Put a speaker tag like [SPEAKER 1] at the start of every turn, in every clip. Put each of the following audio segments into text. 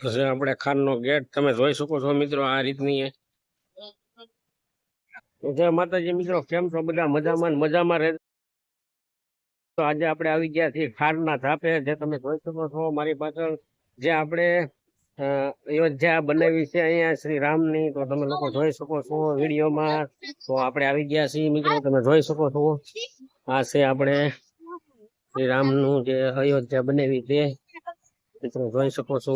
[SPEAKER 1] પછી આપણે ખાનનો ગેટ તમે જોઈ શકો છો મિત્રો આ રીતની જય માતાજી મિત્રો કેમ છો? બધા મજામાં મજામાં રહે? તો આજે આપણે આવી ગયા છીએ ખારના ધાપે, જે તમે જોઈ શકો છો મારી પાછળ. જે આપણે અયોધ્યા બનાવી છે અહીંયા શ્રી રામની, તો તમે લોકો જોઈ શકો છો વિડીયોમાં. તો આપણે આવી ગયા છીએ મિત્રો, તમે જોઈ શકો છો. આ છે આપણે શ્રી રામનું જે અયોધ્યા બનાવી છે. મિત્રો જોઈ શકો છો.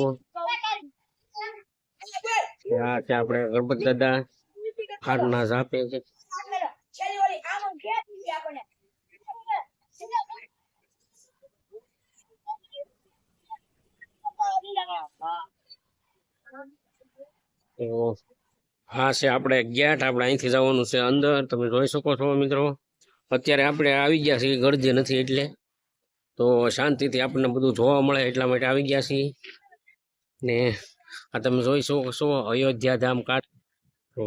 [SPEAKER 1] આ છે આપણે ગણપત દાદા ખારના ઝાપે છે. હા, છે આપણે ગેટ આપણે અહીંથી જવાનું છે અંદર. તમે જોઈ શકો છો, મિત્રો. અત્યારે આપણે આવી ગયા છીએ ગરજે નથી એટલે. તો શાંતિથી આપણને બધું જોવા મળે એટલા માટે આવી ગયા છીએ. ને આ તમે જોઈ શકો છો અયોધ્યા ધામ કાઢ તો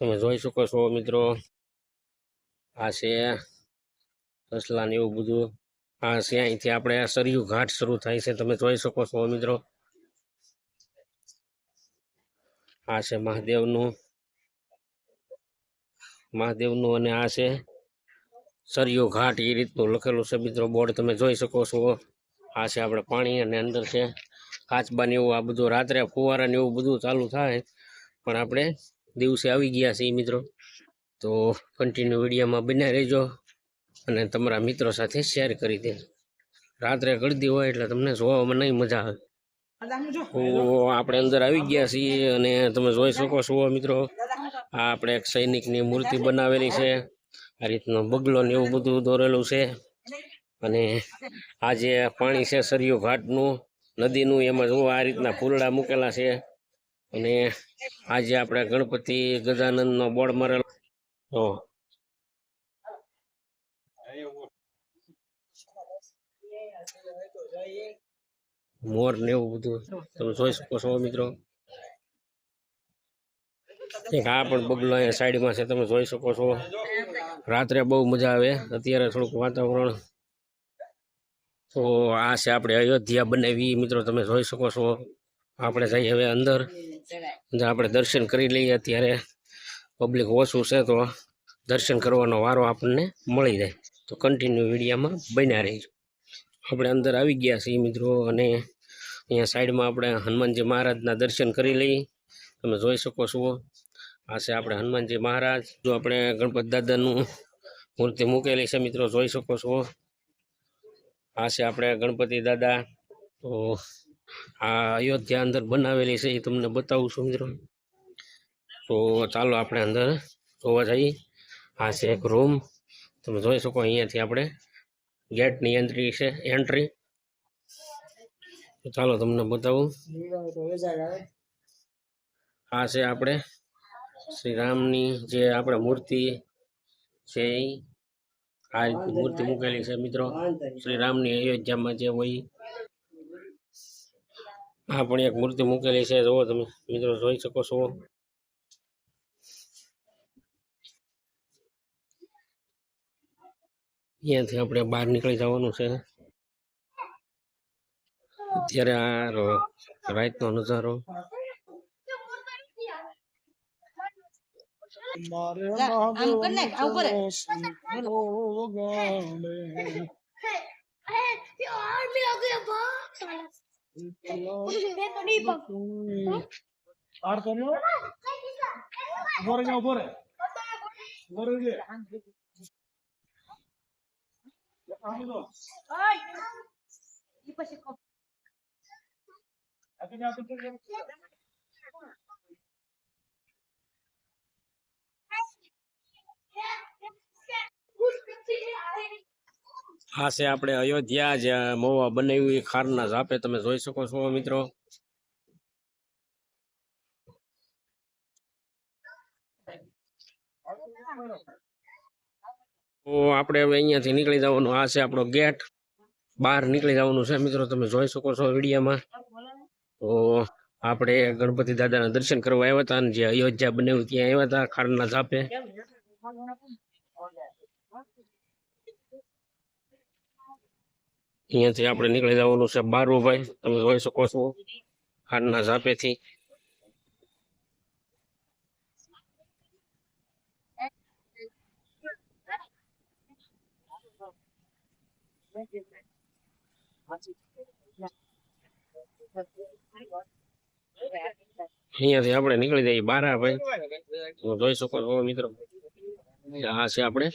[SPEAKER 1] તમે જોઈ શકો છો મિત્રો, આ છે સસલા ને એવું બધું. આ છે અહીંથી આપણે સરયુ ઘાટ શરૂ થાય છે, તમે જોઈ શકો છો મિત્રો. આ છે મહાદેવનું મહાદેવનું અને આ છે સરયુ ઘાટ એ રીતનું લખેલું છે મિત્રો. બોર્ડ તમે જોઈ શકો છો. આ છે આપણે પાણી અને અંદર છે કાચબા ને એવું આ બધું રાત્રે ફુવારાને એવું બધું ચાલુ થાય. પણ આપણે દિવસે આવી ગયા છીએ મિત્રો. તો કન્ટિન્યુ વિડીયોમાં બન્યા રહેજો અને તમારા મિત્રો સાથે શેર કરી દે રાત્રે ગળદી હોય એટલે તમને જોવામાં નહીં મજા આવે. આપણે અંદર આવી ગયા છીએ અને તમે જોઈ શકો છો મિત્રો. આ આપણે એક સૈનિકની મૂર્તિ બનાવેલી છે. આ રીતનો બગલો ને એવું બધું દોરેલું છે. અને આ જે પાણી છે સરિયું ઘાટનું, નદીનું, એમાં જુઓ આ રીતના ફૂલડા મૂકેલા છે. અને આજે આપણે ગણપતિ ગજાનંદનો બોર્ડ મારેલો. તો મોર ને એવું બધું. તમે જોઈ શકો છો મિત્રો. આ પણ બગલો અહીંયા સાઈડમાં છે, તમે જોઈ શકો છો. રાત્રે બહુ મજા આવે, અત્યારે થોડુંક વાતાવરણ. તો આ છે આપણે અયોધ્યા બનાવી. મિત્રો, તમે જોઈ શકો છો. આપણે જઈએ હવે અંદર. આપણે દર્શન કરી લઈએ અત્યારે. પબ્લિક ઓછું છે તો દર્શન કરવાનો વારો આપણને મળી જાય. તો કન્ટિન્યુ વિડીયામાં બન્યા રહીશું આપણે અંદર આવી ગયા છીએ, મિત્રો, અને અહીંયા સાઈડમાં આપણે હનુમાનજી મહારાજના દર્શન કરી લઈએ તમે જોઈ શકો છો. આ છે આપણે હનુમાનજી મહારાજ. જો આપણે ગણપત દાદાનું મૂર્તિ મૂકેલી છે, મિત્રો, જોઈ શકો છો. આ છે આપણે ગણપતિ દાદા. તો આ અયોધ્યા અંદર બનાવેલી છે, એ તમને બતાવું છું, મિત્રો. તો ચાલો આપણે અંદર જોવા જઈએ. આ છે એક રૂમ. તમે જોઈ શકો અહીંયાથી આપણે ગેટની એન્ટ્રી છે, એન્ટ્રી. ચાલો તમને બતાવું. આ છે આપણે શ્રી રામની જે આપણે મૂર્તિ છે એ આ રીતની મૂર્તિ મૂકેલી છે મિત્રો. શ્રી રામની અયોધ્યામાં જે હોય. આ પણ એક મૂર્તિ મૂકેલી છે. જુઓ તમે, મિત્રો, જોઈ શકો છો. અહીંયાથી આપણે બહાર નીકળી જવાનું છે. અત્યારે આ રાતનો નજારો
[SPEAKER 2] કર કરે.
[SPEAKER 3] આર કર્યો? ઊભો જા ઊભો રહે. ઊભો રહી જા આમ દો આગે જા તો
[SPEAKER 1] આ આપણે અયોધ્યા જે મોવા બનાવી ખારના ઝાપે તમે જોઈ શકો છો મિત્રો. તો આપણે હવે અહીંયાથી નીકળી જવાનું, આ છે આપણો ગેટ. બહાર નીકળી જવાનું છે મિત્રો, તમે જોઈ શકો છો વિડીયોમાં. તો આપણે ગણપતિ દાદાના દર્શન કરવા આવ્યા હતા અને જે અયોધ્યા બનાવ્યું ત્યાં આવ્યા હતા ખારના ઝાપે. અહીંયાથી આપણે નીકળી જવાનું છે બારુભાઈ તમે જોઈ શકો છો હાડના ઝાપેથી અહીંયાથી આપણે નીકળી જઈએ બારાભાઈ તમે જોઈ શકો છો મિત્રો આ છે આપણે